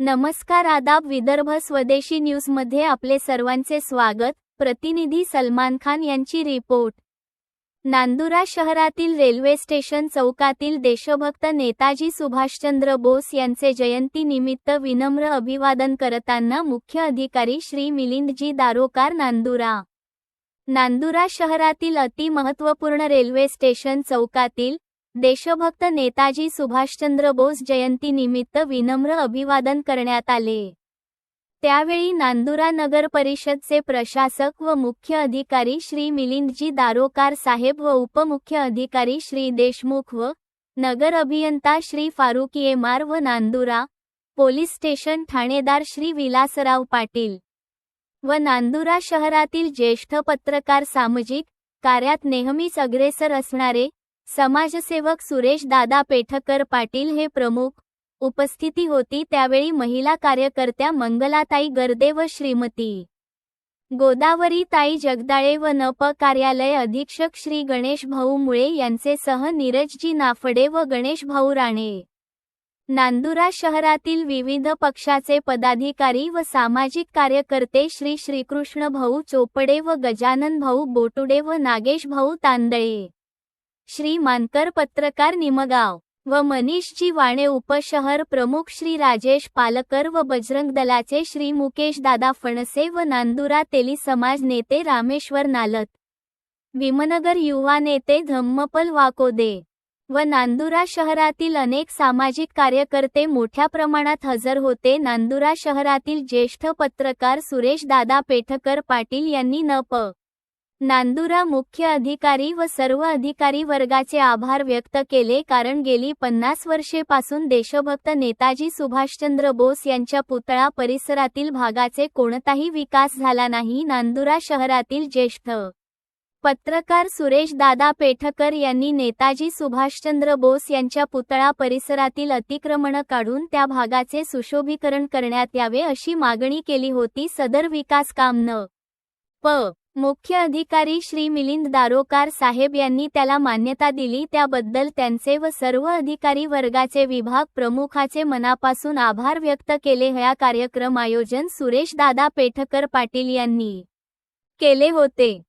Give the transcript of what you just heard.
नमस्कार आदाब विदर्भ स्वदेशी न्यूजमध्ये आपले सर्वांचे स्वागत. प्रतिनिधी सलमान खान यांची रिपोर्ट. नांदुरा शहरातील रेल्वे स्टेशन चौकातील देशभक्त नेताजी सुभाषचंद्र बोस यांचे जयंतीनिमित्त विनम्र अभिवादन करताना मुख्य अधिकारी श्री मिलिंदजी दारोकार नांदुरा. नांदुरा शहरातील अति महत्त्वपूर्ण रेल्वे स्टेशन चौकातील देशभक्त नेताजी सुभाषचंद्र बोस जयंतीनिमित्त विनम्र अभिवादन करण्यात आले. त्यावेळी नांदुरा नगर परिषदचे प्रशासक व मुख्य अधिकारी श्री मिलिंदजी दारोकार साहेब व उपमुख्य अधिकारी श्री देशमुख व नगर अभियंता श्री फारुकी एमार व नांदुरा पोलीस स्टेशन ठाणेदार श्री विलासराव पाटील व नांदुरा शहरातील ज्येष्ठ पत्रकार सामाजिक कार्यात नेहमीच अग्रेसर असणारे समाजसेवक सुरेश दादा पेठकर पाटील हे प्रमुख उपस्थिती होती त्यावेळी महिला कार्यकर्त्या मंगलाताई गर्दे व श्रीमती गोदावरी ताई जगदाळे व नप कार्यालय अधीक्षक श्री गणेश भाऊ मुळे यांचे सह नीरजजी नाफडे व गणेश भाऊ राणे. नांदुरा शहरातील विविध पक्षाचे पदाधिकारी व सामाजिक कार्यकर्ते श्री श्रीकृष्ण भाऊ चोपडे व गजानन भाऊ बोटुडे व नागेश भाऊ तांदळे. श्री मानकर पत्रकार निमगाव व मनीषजी वाणे उपशहर प्रमुख श्री राजेश पालकर व बजरंग दलाचे श्री मुकेश दादा फणसे व नांदुरा तेली समाज नेते रामेश्वर नालत. विमनगर युवा नेते धम्मपल वाकोदे व नांदुरा शहरातील अनेक सामाजिक कार्यकर्ते मोठ्या प्रमाणात हजर होते. नांदुरा शहरातील ज्येष्ठ पत्रकार सुरेश दादा पेठकर पाटील यांनी न प नांदुरा मुख्य अधिकारी व सर्व अधिकारी वर्गाचे आभार व्यक्त केले कारण गेली पन्नास वर्षेपासून देशभक्त नेताजी सुभाषचंद्र बोस यांच्या पुतळा परिसरातील भागाचे कोणताही विकास झाला नाही. नांदुरा शहरातील ज्येष्ठ पत्रकार सुरेश दादा पेठकर यांनी नेताजी सुभाषचंद्र बोस यांच्या पुतळा परिसरातील अतिक्रमण काढून त्या भागाचे सुशोभीकरण करण्यात यावे अशी मागणी केली होती. सदर विकास काम न प. मुख्य अधिकारी श्री मिलिंद दारोकार साहेब यांनी त्याला मान्यता दिली. त्याबद्दल त्यांचे व सर्व अधिकारी वर्गाचे विभाग प्रमुखाचे मनापासून आभार व्यक्त केले. ह्या कार्यक्रम आयोजन सुरेश दादा पेठकर पाटील यांनी केले होते.